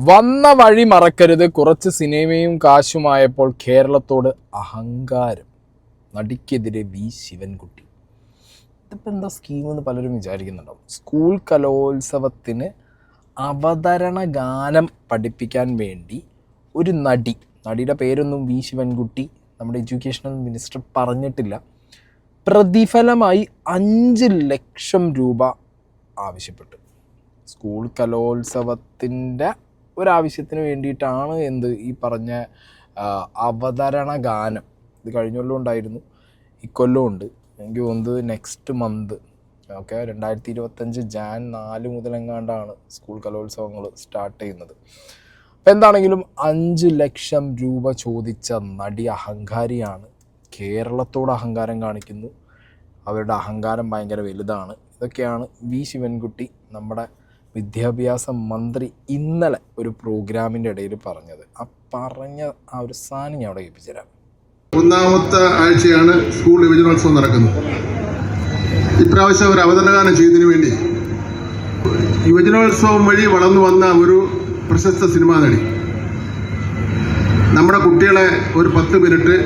വന്ന വഴി മറക്കരുത്. കുറച്ച് സിനിമയും കാശുമായപ്പോൾ കേരളത്തോട് അഹങ്കാരം. നടിക്കെതിരെ വി ശിവൻകുട്ടി. ഇതിപ്പോൾ എന്താ സ്കീം എന്ന് പലരും വിചാരിക്കുന്നുണ്ടാവും. സ്കൂൾ കലോത്സവത്തിന് അവതരണ ഗാനം പഠിപ്പിക്കാൻ വേണ്ടി ഒരു നടി. നടിയുടെ പേരൊന്നും വി ശിവൻകുട്ടി നമ്മുടെ എഡ്യൂക്കേഷണൽ മിനിസ്റ്റർ പറഞ്ഞിട്ടില്ല. പ്രതിഫലമായി അഞ്ച് ലക്ഷം രൂപ ആവശ്യപ്പെട്ടു. സ്കൂൾ കലോത്സവത്തിന്റെ ഒരാവശ്യത്തിന് വേണ്ടിയിട്ടാണ് എന്ത് ഈ പറഞ്ഞ അവതരണ ഗാനം. ഇത് കഴിഞ്ഞ കൊല്ലം ഉണ്ടായിരുന്നു. ഇക്കൊല്ലം ഉണ്ട്. എനിക്ക് തോന്നുന്നത് നെക്സ്റ്റ് മന്ത് ഓക്കെ രണ്ടായിരത്തി ഇരുപത്തഞ്ച് ജാൻ നാല് മുതലെങ്ങാണ്ടാണ് സ്കൂൾ കലോത്സവങ്ങൾ സ്റ്റാർട്ട് ചെയ്യുന്നത്. അപ്പം എന്താണെങ്കിലും അഞ്ച് ലക്ഷം രൂപ ചോദിച്ച നടി അഹങ്കാരിയാണ് കേരളത്തോട് അഹങ്കാരം കാണിക്കുന്നു. അവരുടെ അഹങ്കാരം ഭയങ്കര വലുതാണ്. ഇതൊക്കെയാണ് വി ശിവൻകുട്ടി നമ്മുടെ വിദ്യാഭ്യാസ മന്ത്രി ഇന്നലെ ഒരു പ്രോഗ്രാമിന്റെ ഇടയിൽ പറഞ്ഞത്. ആ പറഞ്ഞ ആ ഒരു സാധനം ഞാൻ അവിടെ കേൾപ്പിച്ചു തരാം ഒന്നാമത്തെ ആഴ്ചയാണ് സ്കൂൾ യുവജനോത്സവം നടക്കുന്നത്. ഇപ്രാവശ്യം ഒരു അവതരണഗാനം ചെയ്തതിനു വേണ്ടി യുവജനോത്സവം വഴി വളർന്നു വന്ന ഒരു പ്രശസ്ത സിനിമാ നടി. നമ്മുടെ കുട്ടികളെ ഒരു പത്ത് മിനിറ്റ്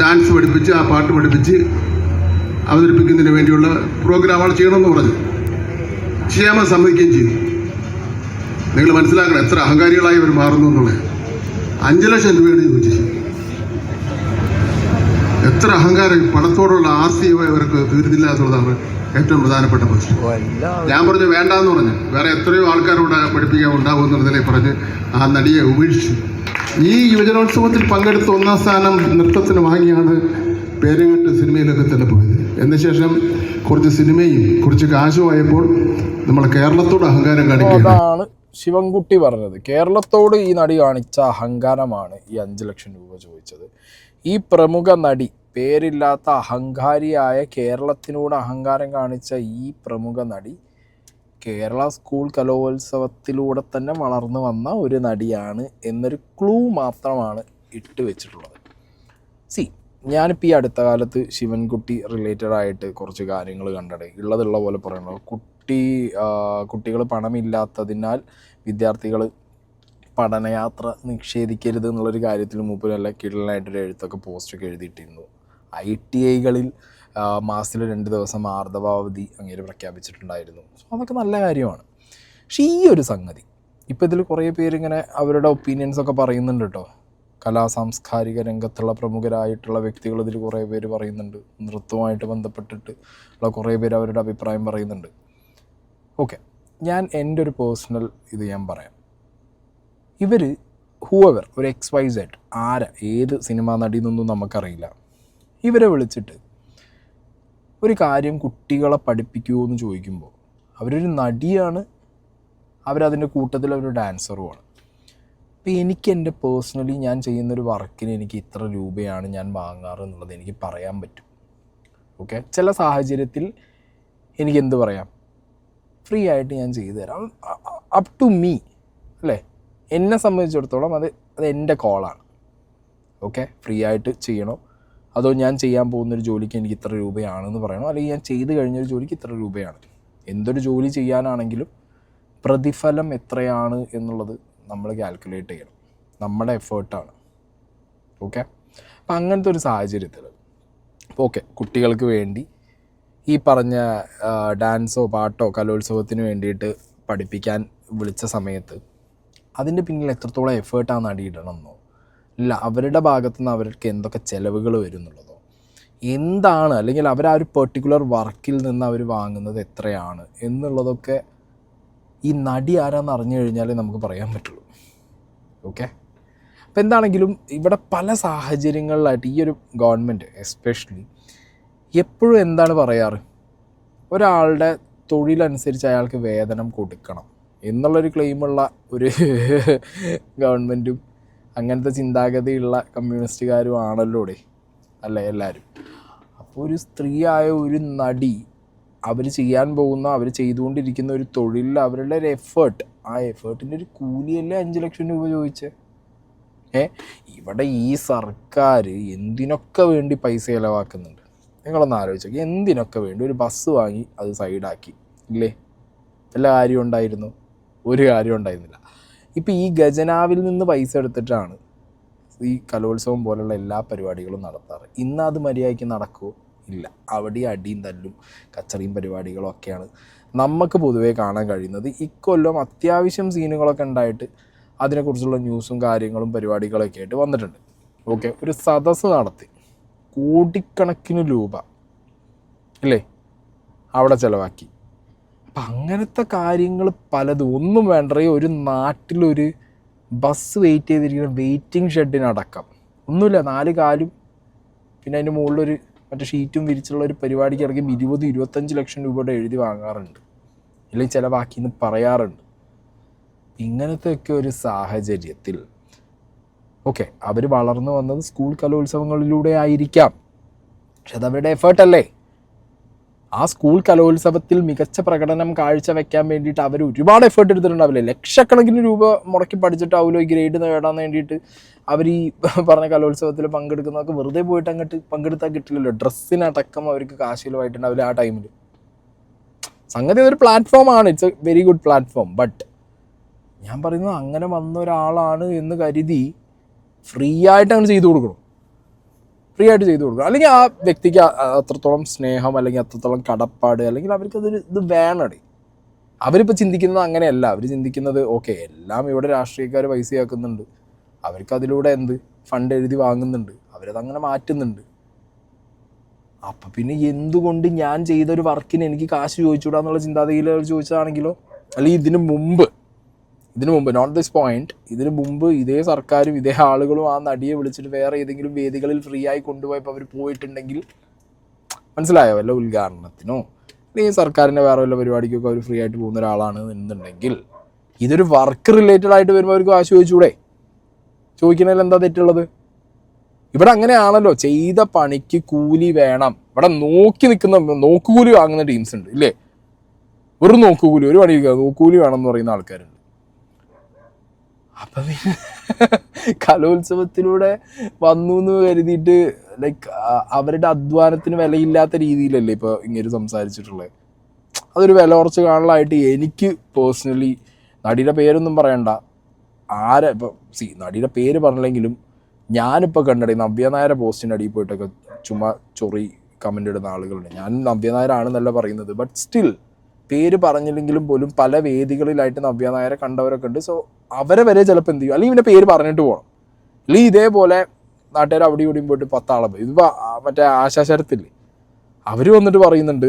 ഡാൻസ് പഠിപ്പിച്ച് ആ പാട്ട് പഠിപ്പിച്ച് അവതരിപ്പിക്കുന്നതിന് വേണ്ടിയുള്ള പ്രോഗ്രാമുകൾ ചെയ്യണമെന്ന് പറഞ്ഞു. ചെയ്യാൻ സംഭവിക്കുകയും ചെയ്തു. നിങ്ങൾ മനസ്സിലാക്കണം എത്ര അഹങ്കാരികളായി അവർ മാറുന്നു എന്നുള്ളത്. അഞ്ച് ലക്ഷം രൂപയാണ് ചോദിച്ചത് എത്ര അഹങ്കാരം പണത്തോടുള്ള ആർത്തി ഇവർക്ക് തീരുന്നില്ല എന്നുള്ളതാണ് ഏറ്റവും പ്രധാനപ്പെട്ട പ്രശ്നം. ഞാൻ പറഞ്ഞു വേണ്ടെന്ന് പറഞ്ഞു. വേറെ എത്രയോ ആൾക്കാരോട് പഠിപ്പിക്കാൻ ഉണ്ടാവും എന്നുള്ളതിനെ പറഞ്ഞ് ആ നടിയെ ഉപേക്ഷിച്ചു. ഈ യുവജനോത്സവത്തിൽ പങ്കെടുത്ത ഒന്നാം സ്ഥാനം നൃത്തത്തിന് വാങ്ങിയാണ് പേരുകെട്ട് സിനിമയിലൊക്കെ തന്നെ പോയത്. എന്നശേഷം കുറച്ച് സിനിമയും കുറച്ച് കാശുമായപ്പോൾ നമ്മൾ കേരളത്തോട് അഹങ്കാരം കാണിക്കുന്നതാണ് ശിവൻകുട്ടി പറഞ്ഞത്. കേരളത്തോട് ഈ നടി കാണിച്ച അഹങ്കാരമാണ് ഈ അഞ്ച് ലക്ഷം രൂപ ചോദിച്ചത്. ഈ പ്രമുഖ നടി പേരില്ലാത്ത അഹങ്കാരിയായ കേരളത്തിനോട് അഹങ്കാരം കാണിച്ച ഈ പ്രമുഖ നടി കേരള സ്കൂൾ കലോത്സവത്തിലൂടെ തന്നെ വളർന്നു വന്ന ഒരു നടിയാണ് എന്നൊരു ക്ലൂ മാത്രമാണ് ഇട്ട് വെച്ചിട്ടുള്ളത്. സി ഞാനിപ്പോൾ ഈ അടുത്ത കാലത്ത് ശിവൻകുട്ടി റിലേറ്റഡ് ആയിട്ട് കുറച്ച് കാര്യങ്ങൾ കണ്ടടേ ഉള്ളതുള്ള പോലെ പറയണത്. കുട്ടി കുട്ടികൾ പണമില്ലാത്തതിനാൽ വിദ്യാർത്ഥികൾ പഠനയാത്ര നിഷേധിക്കരുത് എന്നുള്ളൊരു കാര്യത്തിൽ മൂപ്പര് നല്ല കിടലായിട്ടൊരു എഴുത്തൊക്കെ പോസ്റ്റൊക്കെ എഴുതിയിട്ടിരുന്നു. ഐ ടി ഐകളിൽ മാസത്തിൽ രണ്ട് ദിവസം ആർദവാവധി അങ്ങനെ പ്രഖ്യാപിച്ചിട്ടുണ്ടായിരുന്നു. സോ അതൊക്കെ നല്ല കാര്യമാണ്. പക്ഷേ ഈ ഒരു സംഗതി ഇപ്പോൾ ഇതിൽ കുറേ പേരിങ്ങനെ അവരുടെ ഒപ്പീനിയൻസ് ഒക്കെ പറയുന്നുണ്ട് കേട്ടോ കലാ സാംസ്കാരിക രംഗത്തുള്ള പ്രമുഖരായിട്ടുള്ള വ്യക്തികൾ ഇതിൽ കുറേ പേര് പറയുന്നുണ്ട്. നൃത്തവുമായിട്ട് ബന്ധപ്പെട്ടിട്ട് ഉള്ള കുറേ പേര് അവരുടെ അഭിപ്രായം പറയുന്നുണ്ട്. ഓക്കെ ഞാൻ എന്റെ ഒരു പേഴ്സണൽ ഇത് ഞാൻ പറയാം. ഇവർ ഹൂവർ ഒരു എക്സ് വൈ സെഡ് ആര ഏത് സിനിമാ നടി എന്നൊന്നും നമുക്കറിയില്ല. ഇവരെ വിളിച്ചിട്ട് ഒരു കാര്യം കുട്ടികളെ പഠിപ്പിക്കുമോ എന്ന് ചോദിക്കുമ്പോൾ അവരൊരു നടിയാണ് അവരതിന്റെ കൂട്ടത്തിൽ ഒരു ഡാൻസറുമാണ് അപ്പോൾ എനിക്ക് എന്റെ പേഴ്സണലി ഞാൻ ചെയ്യുന്നൊരു വർക്കിന് എനിക്ക് ഇത്ര രൂപയാണ് ഞാൻ വാങ്ങാറ് എന്നുള്ളത് എനിക്ക് പറയാൻ പറ്റും. ഓക്കെ ചില സാഹചര്യത്തിൽ എനിക്കെന്ത് പറയാം? ഫ്രീ ആയിട്ട് ഞാൻ ചെയ്തു തരാം. അപ് ടു മീ അല്ലേ? എന്നെ സംബന്ധിച്ചിടത്തോളം അത് അത് എന്റെ കോളാണ് ഓക്കെ ഫ്രീ ആയിട്ട് ചെയ്യണോ? അതോ ഞാൻ ചെയ്യാൻ പോകുന്നൊരു ജോലിക്ക് എനിക്ക് ഇത്ര രൂപയാണെന്ന് പറയണോ? അല്ലെങ്കിൽ ഞാൻ ചെയ്ത് കഴിഞ്ഞൊരു ജോലിക്ക് ഇത്ര രൂപയാണ്. എന്തൊരു ജോലി ചെയ്യാനാണെങ്കിലും പ്രതിഫലം എത്രയാണ് എന്നുള്ളത് നമ്മൾ കാൽക്കുലേറ്റ് ചെയ്യണം. നമ്മുടെ എഫേർട്ടാണ് ഓക്കെ അപ്പം അങ്ങനത്തെ ഒരു സാഹചര്യത്തിൽ ഓക്കെ കുട്ടികൾക്ക് വേണ്ടി ഈ പറഞ്ഞ ഡാൻസോ പാട്ടോ കലോത്സവത്തിന് വേണ്ടിയിട്ട് പഠിപ്പിക്കാൻ വിളിച്ച സമയത്ത് അതിന്റെ പിന്നിൽ എത്രത്തോളം എഫേർട്ടാണ് നടിയിടണമെന്നോ ഇല്ല അവരുടെ ഭാഗത്തു നിന്ന് അവർക്ക് എന്തൊക്കെ ചിലവുകൾ വരും എന്നുള്ളതോ എന്താണ് അല്ലെങ്കിൽ അവർ ആ ഒരു പെർട്ടിക്കുലർ വർക്കിൽ നിന്ന് അവർ വാങ്ങുന്നത് എത്രയാണ് എന്നുള്ളതൊക്കെ ഈ നടി ആരാന്ന് അറിഞ്ഞു കഴിഞ്ഞാലേ നമുക്ക് പറയാൻ പറ്റുള്ളൂ. ഓക്കെ? അപ്പോൾ എന്താണെങ്കിലും ഇവിടെ പല സാഹചര്യങ്ങളിലായിട്ട് ഈ ഒരു ഗവൺമെന്റ് എസ്പെഷ്യലി എപ്പോഴും എന്താണ് പറയാറ്? ഒരാളുടെ തൊഴിലനുസരിച്ച് അയാൾക്ക് വേതനം കൊടുക്കണം എന്നുള്ളൊരു ക്ലെയിമുള്ള ഒരു ഗവൺമെന്റും അങ്ങനത്തെ ചിന്താഗതിയുള്ള കമ്മ്യൂണിസ്റ്റുകാരും ആണല്ലോ ഇവിടെ. അല്ലേ എല്ലാവരും അപ്പോൾ ഒരു സ്ത്രീയായ ഒരു നടി അവർ ചെയ്യാൻ പോകുന്ന അവർ ചെയ്തുകൊണ്ടിരിക്കുന്ന ഒരു തൊഴിലിൽ അവരുടെ ഒരു എഫേർട്ട് ആ എഫേർട്ടിന്റെ ഒരു കൂലിയല്ലേ അഞ്ച് ലക്ഷം രൂപ ചോദിച്ചേ? ഏ? ഇവിടെ ഈ സർക്കാർ എന്തിനൊക്കെ വേണ്ടി പൈസ ചിലവാക്കുന്നുണ്ട്? നിങ്ങളൊന്ന് ആലോചിച്ച് നോക്കി. എന്തിനൊക്കെ വേണ്ടി ഒരു ബസ് വാങ്ങി അത് സൈഡാക്കി ഇല്ലേ? എല്ലാ കാര്യവും ഉണ്ടായിരുന്നു. ഒരു കാര്യവും ഉണ്ടായിരുന്നില്ല. ഇപ്പം ഈ ഖജനാവിൽ നിന്ന് പൈസ എടുത്തിട്ടാണ് ഈ കലോത്സവം പോലുള്ള എല്ലാ പരിപാടികളും നടത്താറ്. ഇന്ന് അത് മര്യാദയ്ക്ക് നടക്കുമോ ഇല്ല. അവിടെ അടിയും തല്ലും കച്ചറിയും പരിപാടികളും ഒക്കെയാണ് നമുക്ക് പൊതുവേ കാണാൻ കഴിയുന്നത്. ഇക്കൊല്ലം അത്യാവശ്യം സീനുകളൊക്കെ ഉണ്ടായിട്ട് അതിനെക്കുറിച്ചുള്ള ന്യൂസും കാര്യങ്ങളും പരിപാടികളൊക്കെ ആയിട്ട് വന്നിട്ടുണ്ട്. ഓക്കെ ഒരു സദസ്സ് നടത്തി. കോടിക്കണക്കിന് രൂപ. അല്ലേ? അവിടെ ചിലവാക്കി. അപ്പം അങ്ങനത്തെ കാര്യങ്ങൾ പലതും ഒന്നും വേണ്ട ഒരു നാട്ടിലൊരു ബസ് വെയിറ്റ് ചെയ്തിരിക്കുന്ന വെയിറ്റിംഗ് ഷെഡിനടക്കം ഒന്നുമില്ല നാല് കാലും പിന്നെ അതിന്റെ മുകളിലൊരു മറ്റേ ഷീറ്റും വിരിച്ചുള്ള ഒരു പരിപാടിക്ക് ഇറങ്ങി ഇരുപത് ഇരുപത്തഞ്ച് ലക്ഷം രൂപയുടെ എഴുതി വാങ്ങാറുണ്ട്. അല്ലെങ്കിൽ ചിലവാക്കി എന്ന് പറയാറുണ്ട്. ഇങ്ങനത്തെയൊക്കെ ഒരു സാഹചര്യത്തിൽ ഓക്കെ അവർ വളർന്നു വന്നത് സ്കൂൾ കലോത്സവങ്ങളിലൂടെ ആയിരിക്കാം. പക്ഷെ അതവരുടെ എഫേർട്ടല്ലേ ആ സ്കൂൾ കലോത്സവത്തിൽ മികച്ച പ്രകടനം കാഴ്ച കാഴ്ചവെക്കാൻ വേണ്ടിയിട്ട് അവർ ഒരുപാട് എഫേർട്ട് എടുത്തിട്ടുണ്ടാവില്ലേ? ലക്ഷക്കണക്കിന് രൂപ മുടക്കി പഠിച്ചിട്ടാവുമല്ലോ ഈ ഗ്രേഡ് നേടാൻ വേണ്ടിയിട്ട് അവർ ഈ പറഞ്ഞ കലോത്സവത്തിൽ പങ്കെടുക്കുന്നതൊക്കെ വെറുതെ പോയിട്ട് അങ്ങോട്ട് പങ്കെടുത്താൽ കിട്ടില്ലല്ലോ. ഡ്രസ്സിനടക്കം അവർക്ക് കാശിലുമായിട്ടുണ്ടാവില്ല ആ ടൈമിൽ സംഗതി ഒരു പ്ലാറ്റ്ഫോമാണ് it's a very good platform but ഞാൻ പറയുന്നത് അങ്ങനെ വന്ന ഒരാളാണ് എന്ന് കരുതി ഫ്രീ ആയിട്ട് അങ്ങനെ ചെയ്തു കൊടുക്കണം. ഫ്രീ ആയിട്ട് ചെയ്തു കൊടുക്കണം. അല്ലെങ്കിൽ ആ വ്യക്തിക്ക് അത്രത്തോളം സ്നേഹം അല്ലെങ്കിൽ അത്രത്തോളം കടപ്പാട് അല്ലെങ്കിൽ അവർക്ക് അതൊരു ഇത് വേണടേ. അവരിപ്പോൾ ചിന്തിക്കുന്നത് അങ്ങനെയല്ല. അവർ ചിന്തിക്കുന്നത് ഓക്കെ എല്ലാം ഇവിടെ രാഷ്ട്രീയക്കാർ പൈസയാക്കുന്നുണ്ട്. അവർക്ക് അതിലൂടെ എന്ത്? ഫണ്ട് എഴുതി വാങ്ങുന്നുണ്ട്. അവരത് അങ്ങനെ മാറ്റുന്നുണ്ട്. അപ്പം പിന്നെ എന്തുകൊണ്ട് ഞാൻ ചെയ്തൊരു വർക്കിന് എനിക്ക് കാശ് ചോദിച്ചുകൂടാന്നുള്ള ചിന്താഗതിയിൽ ചോദിച്ചതാണെങ്കിലോ? അല്ലെങ്കിൽ ഇതിനു മുമ്പ് ഇതിനു മുമ്പ് നോട്ട് ദിസ് പോയിന്റ് ഇതിനു മുമ്പ് ഇതേ സർക്കാരും ഇതേ ആളുകളും ആ നടിയെ വിളിച്ചിട്ട് വേറെ ഏതെങ്കിലും വേദികളിൽ ഫ്രീ ആയി കൊണ്ടുപോയപ്പോൾ അവർ പോയിട്ടുണ്ടെങ്കിൽ മനസ്സിലായോ? വല്ല ഉദ്ഘാടനത്തിനോ അല്ലെങ്കിൽ സർക്കാരിന്റെ വേറെ വല്ല പരിപാടിക്കൊക്കെ അവർ ഫ്രീ ആയിട്ട് പോകുന്ന ഒരാളാണ് എന്നുണ്ടെങ്കിൽ ഇതൊരു വർക്ക് റിലേറ്റഡ് ആയിട്ട് വരുമ്പോൾ അവർക്ക് കാശ് ചോദിച്ചൂടെ ചോദിക്കുന്നതിൽ എന്താ തെറ്റുള്ളത്? ഇവിടെ അങ്ങനെയാണല്ലോ ചെയ്ത പണിക്ക് കൂലി വേണം. ഇവിടെ നോക്കി നിൽക്കുന്ന നോക്കുകൂലി വാങ്ങുന്ന ടീംസ് ഉണ്ട് ഇല്ലേ? വെറും നോക്കുകൂലി ഒരു പണി നോക്കുകൂലി വേണം എന്ന് പറയുന്ന ആൾക്കാരുണ്ട്. അപ്പൊ പിന്നെ കലോത്സവത്തിലൂടെ വന്നു എന്ന് കരുതിയിട്ട് ലൈക്ക് അവരുടെ അധ്വാനത്തിന് വിലയില്ലാത്ത രീതിയിലല്ലേ ഇപ്പൊ ഇങ്ങനെ സംസാരിച്ചിട്ടുള്ളത് അതൊരു വില കുറച്ച് കാണലായിട്ട് എനിക്ക് പേഴ്സണലി നടിയുടെ പേരൊന്നും പറയണ്ട. ആരെ ഇപ്പൊ സി നടിയുടെ പേര് പറഞ്ഞില്ലെങ്കിലും ഞാനിപ്പോൾ കണ്ടടി നവ്യ നായരെ പോസ്റ്റിന്റെ അടിയിൽ പോയിട്ടൊക്കെ ചുമ്മാ ചൊറി കമന്റ് ഇടുന്ന ആളുകളുണ്ട്. ഞാൻ നവ്യ നായരാണെന്നല്ല പറയുന്നത് ബട്ട് സ്റ്റിൽ പേര് പറഞ്ഞില്ലെങ്കിലും പോലും പല വേദികളിലായിട്ട് നവ്യ നായരെ കണ്ടവരൊക്കെ ഉണ്ട്. സോ അവരെ വരെ ചിലപ്പോൾ എന്ത് ചെയ്യും? അല്ലെങ്കിൽ ഇവന്റെ പേര് പറഞ്ഞിട്ട് പോകണം അല്ലെങ്കിൽ ഇതേപോലെ നാട്ടുകാർ അവിടെ ഇവിടെയും പോയിട്ട് പത്താളം ഇതിപ്പോൾ മറ്റേ ആശാശരത്തില്ലേ? അവർ വന്നിട്ട് പറയുന്നുണ്ട്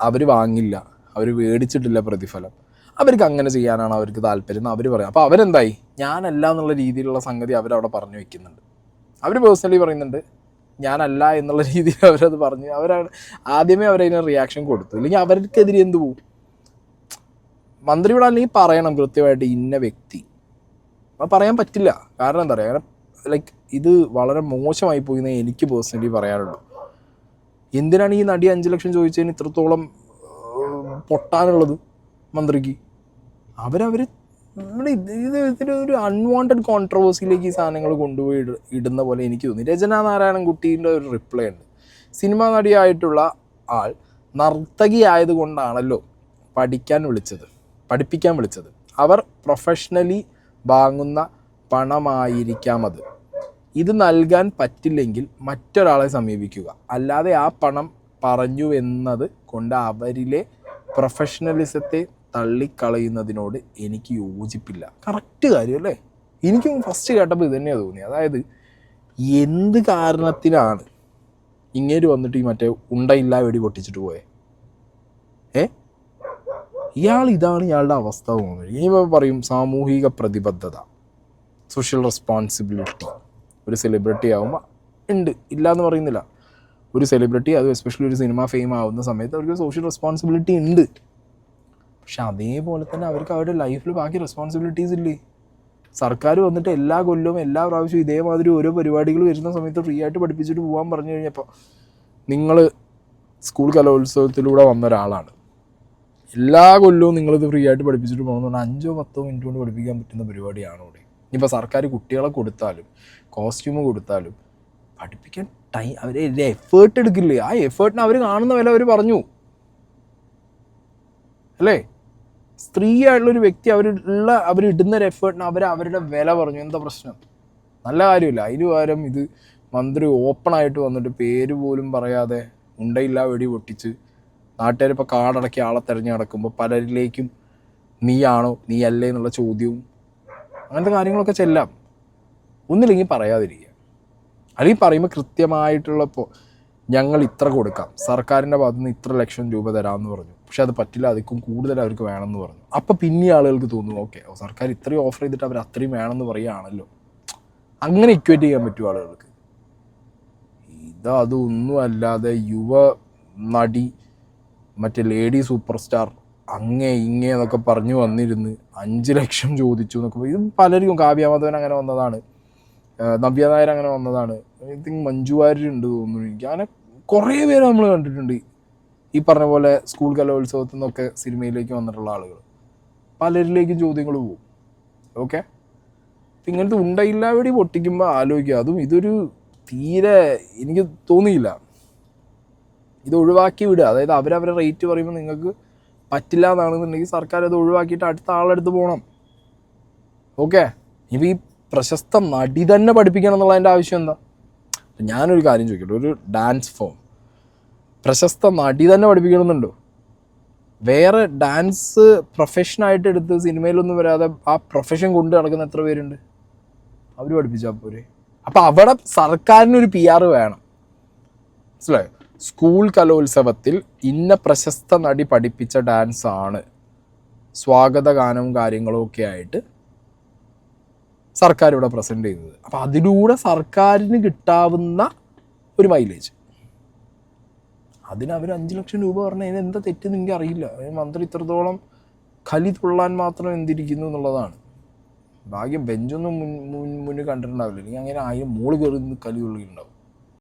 അവർ വാങ്ങില്ല. അവർ മേടിച്ചിട്ടില്ല പ്രതിഫലം. അവർക്ക് അങ്ങനെ ചെയ്യാനാണ് അവർക്ക് താല്പര്യം അവർ പറയും. അപ്പോൾ അവരെന്തായി? ഞാനല്ല എന്നുള്ള രീതിയിലുള്ള സംഗതി അവരവിടെ പറഞ്ഞു വെക്കുന്നുണ്ട്. അവർ പേഴ്സണലി പറയുന്നുണ്ട് ഞാനല്ല എന്നുള്ള രീതിയിൽ അവരത് പറഞ്ഞു. അവരാണ് ആദ്യമേ അവരതിന് റിയാക്ഷൻ കൊടുത്തു. അല്ലെങ്കിൽ അവർക്കെതിരെ എന്ത് പോവും? മന്ത്രിയോട് അല്ലെങ്കിൽ പറയണം കൃത്യമായിട്ട് ഇന്ന വ്യക്തി. അത് പറയാൻ പറ്റില്ല. കാരണം എന്താ പറയുക ലൈക്ക് ഇത് വളരെ മോശമായി പോയി എനിക്ക് പേഴ്സണലി പറയാനുള്ളൂ. എന്തിനാണ് ഈ നടി അഞ്ച് ലക്ഷം ചോദിച്ചതിന് ഇത്രത്തോളം പൊട്ടാനുള്ളത് മന്ത്രിക്ക്? അവരവർ ഇത് ഇത് ഇതിന് ഒരു അൺവാണ്ടഡ് കോൺട്രവേഴ്സിയിലേക്ക് ഈ സാധനങ്ങൾ കൊണ്ടുപോയി ഇടുന്ന പോലെ എനിക്ക് തോന്നി. രചന നാരായണൻകുട്ടീന്റെ ഒരു റിപ്ലൈ ഉണ്ട്. സിനിമാ നടിയായിട്ടുള്ള ആൾ നർത്തകി ആയതുകൊണ്ടാണല്ലോ പഠിക്കാൻ വിളിച്ചത് പഠിപ്പിക്കാൻ വിളിച്ചത്. അവർ പ്രൊഫഷണലി വാങ്ങുന്ന പണമായിരിക്കാം അത്. ഇത് നൽകാൻ പറ്റില്ലെങ്കിൽ മറ്റൊരാളെ സമീപിക്കുക. അല്ലാതെ ആ പണം പറഞ്ഞു എന്നത് കൊണ്ട് അവരിലെ പ്രൊഫഷണലിസത്തെ തള്ളിക്കളയുന്നതിനോട് എനിക്ക് യോജിപ്പില്ല. കറക്റ്റ് കാര്യം അല്ലേ? എനിക്കും ഫസ്റ്റ് കേട്ടപ്പോൾ ഇത് തന്നെയാണ് തോന്നി അതായത് എന്ത് കാരണത്തിനാണ് ഇങ്ങേര് വന്നിട്ട് ഈ മറ്റേ ഉണ്ടയില്ല വെടി പൊട്ടിച്ചിട്ട് പോയെ? ഏ? ഇയാൾ ഇതാണ് ഇയാളുടെ അവസ്ഥ തോന്നുന്നത്. ഇനി പറയും സാമൂഹിക പ്രതിബദ്ധത സോഷ്യൽ റെസ്പോൺസിബിലിറ്റി ഒരു സെലിബ്രിറ്റി ആകുമ്പോൾ ഉണ്ട്. ഇല്ല എന്ന് പറയുന്നില്ല. ഒരു സെലിബ്രിറ്റി അത് എസ്പെഷ്യലി ഒരു സിനിമ ഫെയിം ആവുന്ന സമയത്ത് അവർക്ക് സോഷ്യൽ റെസ്പോൺസിബിലിറ്റി ഉണ്ട്. പക്ഷെ അതേപോലെ തന്നെ അവർക്ക് അവരുടെ ലൈഫിൽ ബാക്കി റെസ്പോൺസിബിലിറ്റീസ് ഇല്ലേ? സർക്കാർ വന്നിട്ട് എല്ലാ കൊല്ലവും എല്ലാ പ്രാവശ്യവും ഇതേമാതിരി ഓരോ പരിപാടികൾ വരുന്ന സമയത്ത് ഫ്രീ ആയിട്ട് പഠിപ്പിച്ചിട്ട് പോകാൻ പറഞ്ഞു കഴിഞ്ഞപ്പോൾ നിങ്ങൾ സ്കൂൾ കലോത്സവത്തിലൂടെ വന്ന ഒരാളാണ്. എല്ലാ കൊല്ലവും നിങ്ങളിത് ഫ്രീ ആയിട്ട് പഠിപ്പിച്ചിട്ട് പോകണമെന്ന് പറഞ്ഞാൽ അഞ്ചോ പത്തോ മിനിറ്റ് കൊണ്ട് പഠിപ്പിക്കാൻ പറ്റുന്ന പരിപാടിയാണ് ഇവിടെ ഇനിയിപ്പോൾ സർക്കാർ കുട്ടികളെ കൊടുത്താലും കോസ്റ്റ്യൂം കൊടുത്താലും പഠിപ്പിക്കാൻ ടൈം അവർ എഫേർട്ട് എടുക്കില്ലേ? ആ എഫേർട്ടിന് അവർ കാണുന്ന വില അവർ പറഞ്ഞു. അല്ലേ? സ്ത്രീ ആയിട്ടുള്ളൊരു വ്യക്തി അവരുള്ള അവരിടുന്ന ഒരു എഫേർട്ടിന് അവർ അവരുടെ വില പറഞ്ഞു. എന്താ പ്രശ്നം? നല്ല കാര്യമില്ല. അതിന് പകരം ഇത് മന്ത്രി ഓപ്പണായിട്ട് വന്നിട്ട് പേര് പോലും പറയാതെ ഉണ്ടയില്ല വെടി പൊട്ടിച്ച് നാട്ടുകാരിപ്പോൾ കാടടക്കി ആളെ തിരഞ്ഞു നടക്കുമ്പോൾ പലരിലേക്കും നീയാണോ നീ അല്ലേ എന്നുള്ള ചോദ്യവും അങ്ങനത്തെ കാര്യങ്ങളൊക്കെ ചെല്ലാം. ഒന്നില്ലെങ്കിൽ പറയാതിരിക്കുക. അല്ലെങ്കിൽ പറയുമ്പോൾ കൃത്യമായിട്ടുള്ള ഇപ്പോൾ ഞങ്ങൾ ഇത്ര കൊടുക്കാം. സർക്കാരിന്റെ ഭാഗത്തു നിന്ന് ഇത്ര ലക്ഷം രൂപ തരാമെന്ന് പറഞ്ഞു. പക്ഷെ അത് പറ്റില്ല അതിക്കും കൂടുതൽ അവർക്ക് വേണമെന്ന് പറഞ്ഞു. അപ്പോൾ പിന്നെ ആളുകൾക്ക് തോന്നുന്നു ഓക്കെ സർക്കാർ ഇത്രയും ഓഫർ ചെയ്തിട്ട് അവർ അത്രയും വേണമെന്ന് പറയുകയാണല്ലോ. അങ്ങനെ ഇക്വേറ്റ് ചെയ്യാൻ പറ്റും ആളുകൾക്ക്? ഇത് അതൊന്നും അല്ലാതെ യുവ നടി മറ്റേ ലേഡി സൂപ്പർ സ്റ്റാർ അങ്ങേ ഇങ്ങേ എന്നൊക്കെ പറഞ്ഞു വന്നിരുന്ന് അഞ്ച് ലക്ഷം ചോദിച്ചു എന്നൊക്കെ. ഇത് പലരും കാവ്യാമാധവൻ അങ്ങനെ വന്നതാണ്. നവ്യ നായർ അങ്ങനെ വന്നതാണ്. ഐ തിങ്ക് മഞ്ജു വാര്യർ ഉണ്ട് തോന്നുന്നു എനിക്ക്. അങ്ങനെ കുറേ പേര് നമ്മൾ കണ്ടിട്ടുണ്ട്. ഈ പറഞ്ഞ പോലെ സ്കൂൾ കലോത്സവത്തിൽ നിന്നൊക്കെ സിനിമയിലേക്ക് വന്നിട്ടുള്ള ആളുകൾ പലരിലേക്കും ചോദ്യങ്ങൾ പോകും. ഓക്കെ ഇങ്ങനത്തെ ഉണ്ടയില്ല വെടി പൊട്ടിക്കുമ്പോൾ ആലോചിക്കുക. അതും ഇതൊരു തീരെ എനിക്ക് തോന്നിയില്ല. ഇത് ഒഴിവാക്കി വിടുക. അതായത് അവരവരെ റേറ്റ് പറയുമ്പോൾ നിങ്ങൾക്ക് പറ്റില്ല എന്നാണെന്നുണ്ടെങ്കിൽ സർക്കാർ അത് ഒഴിവാക്കിയിട്ട് അടുത്ത ആളെടുത്ത് പോകണം ഓക്കെ ഇപ്പം ഈ പ്രശസ്ത നടി തന്നെ പഠിപ്പിക്കണം എന്നുള്ളതിന്റെ ആവശ്യം എന്താ? ഞാനൊരു കാര്യം ചോദിക്കട്ടെ ഒരു ഡാൻസ് ഫോം പ്രശസ്ത നടി തന്നെ പഠിപ്പിക്കണമെന്നുണ്ടോ? വേറെ ഡാൻസ് പ്രൊഫഷനായിട്ട് എടുത്ത് സിനിമയിലൊന്നും വരാതെ ആ പ്രൊഫഷൻ കൊണ്ട് നടക്കുന്ന എത്ര പേരുണ്ട്? അവർ പഠിപ്പിച്ചാൽ പോരെ. അപ്പം അവിടെ സർക്കാരിനൊരു പി ആർ വേണം. മനസ്സിലായോ? സ്കൂൾ കലോത്സവത്തിൽ ഇന്ന പ്രശസ്ത നടി പഠിപ്പിച്ച ഡാൻസാണ് സ്വാഗത ഗാനവും കാര്യങ്ങളും ഒക്കെ ആയിട്ട് സർക്കാർ ഇവിടെ പ്രസന്റ് ചെയ്യുന്നത് അപ്പം അതിലൂടെ സർക്കാരിന് കിട്ടാവുന്ന ഒരു മൈലേജ് അതിന് അവർ അഞ്ച് ലക്ഷം രൂപ പറഞ്ഞാൽ അതിന് എന്താ തെറ്റെന്ന് നിങ്ങൾക്ക് അറിയില്ല മന്ത്രി ഇത്രത്തോളം കലി തുള്ളാൻ മാത്രം എന്തിരിക്കുന്നു എന്നുള്ളതാണ്. ഭാഗ്യം ബെഞ്ചൊന്നും മുൻ മുൻ മുന്നിൽ കണ്ടിട്ടുണ്ടാവില്ല. അല്ലെങ്കിൽ അങ്ങനെ ആയിരം മോൾ കയറി കലി തുള്ളിയിട്ടുണ്ടാവും.